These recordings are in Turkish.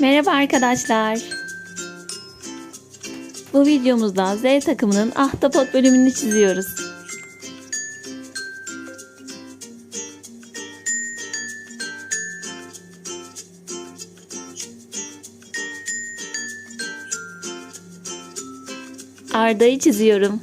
Merhaba arkadaşlar. Bu videomuzda Z takımının ahtapot bölümünü çiziyoruz. Arda'yı çiziyorum.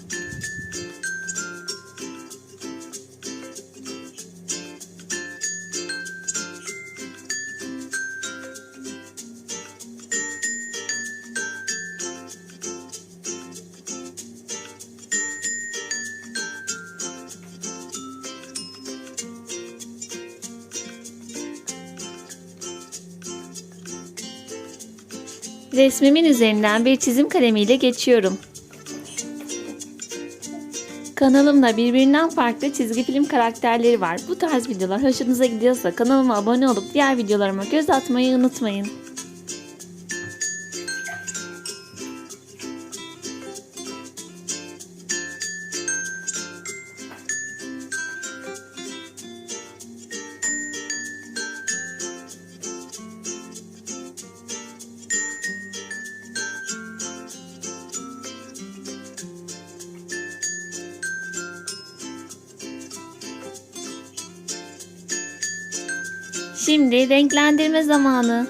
Resmimin üzerinden bir çizim kalemiyle geçiyorum. Kanalımda birbirinden farklı çizgi film karakterleri var. Bu tarz videolar hoşunuza gidiyorsa kanalıma abone olup diğer videolarıma göz atmayı unutmayın. Şimdi renklendirme zamanı.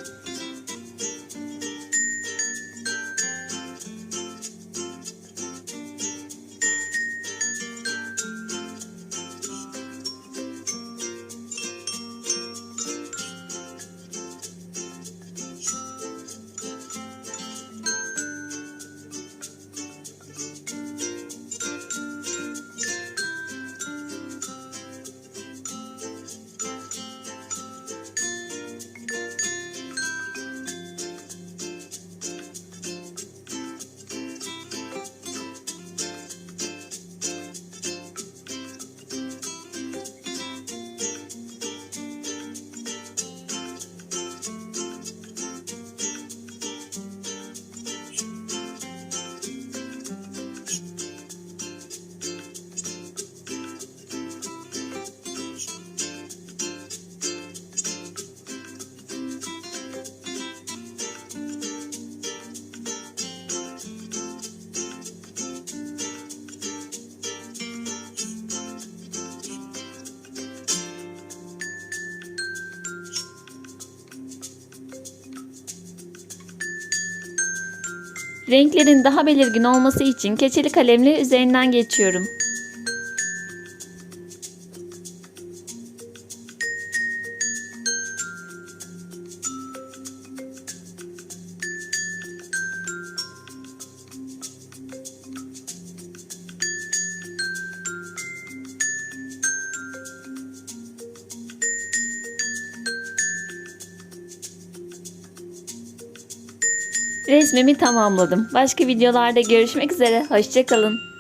Renklerin daha belirgin olması için keçeli kalemle üzerinden geçiyorum. Resmimi tamamladım. Başka videolarda görüşmek üzere. Hoşçakalın.